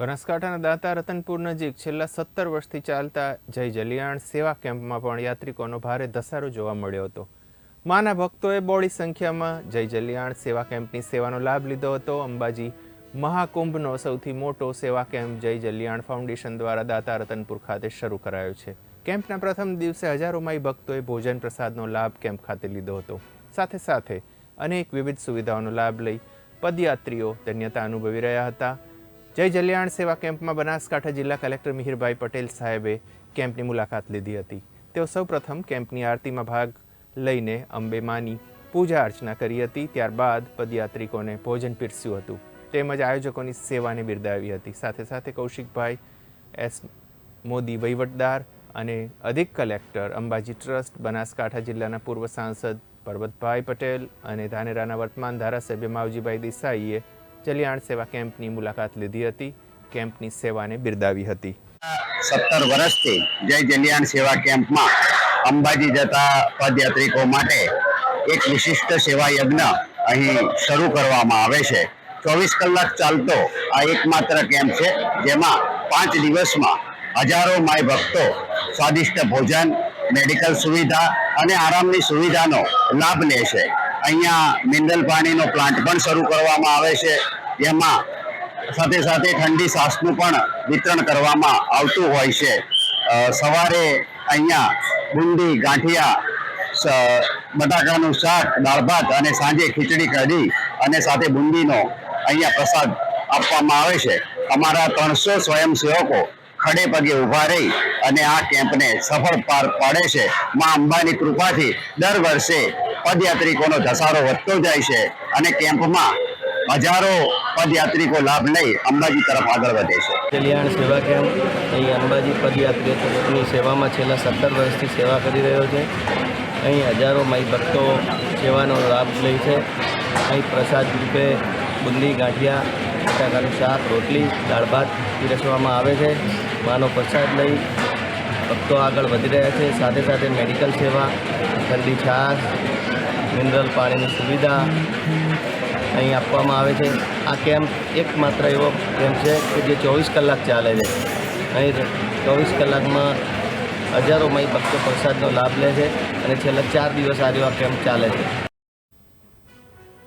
બનાસકાંઠાના દાતા રતનપુર નજીક છેલ્લા સત્તર વર્ષથી ચાલતા જય જલિયાણ સેવા કેમ્પમાં પણ યાત્રિકોનો ભારે ધસારો જોવા મળ્યો હતો. માના ભક્તોએ બોડી સંખ્યામાં જય જલિયાણ સેવા કેમ્પની સેવાનો લાભ લીધો હતો. અંબાજી મહાકુંભનો સૌથી મોટો સેવા કેમ્પ જય જલિયાણ ફાઉન્ડેશન દ્વારા દાતા રતનપુર ખાતે શરૂ કરાયો છે. કેમ્પના પ્રથમ દિવસે હજારો માઈ ભક્તોએ ભોજન પ્રસાદનો લાભ કેમ્પ ખાતે લીધો હતો. સાથે સાથે અનેક વિવિધ સુવિધાઓનો લાભ લઈ પદયાત્રીઓ ધન્યતા અનુભવી રહ્યા હતા. જય જલ્યાણ સેવા કેમ્પમાં બનાસકાંઠા જિલ્લા કલેક્ટર મિહિરભાઈ પટેલ સાહેબે કેમ્પની મુલાકાત લીધી હતી. તેઓ સૌપ્રથમ કેમ્પની આરતીમાં ભાગ લઈને અંબે માની પૂજા અર્ચના કરી હતી. ત્યારબાદ પદયાત્રિકોને ભોજન પીરસ્યું હતું. તેમજ આયોજકોની સેવાને બિરદાવી હતી. સાથે સાથે કૌશિકભાઈ એસ મોદી વહીવટદાર અને અધિક કલેક્ટર અંબાજી ટ્રસ્ટ, બનાસકાંઠા જિલ્લાના પૂર્વ સાંસદ પર્વતભાઈ પટેલ અને ધાનેરાના વર્તમાન ધારાસભ્ય માવજીભાઈ દેસાઈએ જલિયાણ સેવા કેમ્પની મુલાકાત લીધી હતી. કેમ્પની સેવાને બિરદાવી હતી. સત્તર વર્ષથી જય જલિયાણ સેવા કેમ્પમાં અંબાજી જતા પદયાત્રિકો માટે એક વિશિષ્ટ સેવા યજ્ઞ અહીં શરૂ કરવામાં આવે છે. ચોવીસ કલાક ચાલતો આ એકમાત્ર કેમ્પ છે, જેમાં પાંચ દિવસમાં હજારો માય ભક્તો સ્વાદિષ્ટ ભોજન, મેડિકલ સુવિધા અને આરામની સુવિધાનો લાભ લે છે. અહીંયા મિનરલ પાણીનો પ્લાન્ટ પણ શરૂ કરવામાં આવે છે. જેમાં સાથે સાથે ઠંડી સાસનું પણ વિતરણ કરવામાં આવતું હોય છે. સવારે અહીંયા બુંદી, ગાંઠિયા બટાકાનું શાક, દાળ ભાત અને સાંજે ખીચડી કઢી અને સાથે બુંદીનો અહીંયા પ્રસાદ આપવામાં આવે છે. અમારા ત્રણસો સ્વયંસેવકો ખડે પગે ઊભા રહી અને આ કેમ્પને સફળ પાર પાડે છે. માં અંબાની કૃપાથી દર વર્ષે પદયાત્રિકોનો ધસારો વધતો જાય છે અને કેમ્પમાં હજારો પદયાત્રિકો લાભ લઈ અંબાજી તરફ આગળ વધે છે. કલ્યાણ સેવા કેમ્પ, અહીં અંબાજી પદયાત્રીઓની સેવામાં છેલ્લા સત્તર વર્ષથી સેવા કરી રહ્યો છે. અહીં હજારો માઈ ભક્તો સેવાનો લાભ લે છે. અહીં પ્રસાદ રૂપે બુંદી, ગાંઠિયા, બટાકાનું શાક, રોટલી, દાળ ભાત પીરસવામાં આવે છે. માનો પ્રસાદ લઈ ભક્તો આગળ વધી રહ્યા છે. સાથે સાથે મેડિકલ સેવા ઠંડી છાશ, મિનરલ પાણીની સુવિધા અહીં આપવામાં આવે છે. આ કેમ્પ એકમાત્ર એવો કેમ્પ છે કે જે ચોવીસ કલાક ચાલે છે. અહીં ચોવીસ કલાકમાં હજારો માઈ ભક્તો પ્રસાદનો લાભ લે છે અને છેલ્લા ચાર દિવસ આ જેવા કેમ્પ ચાલે છે.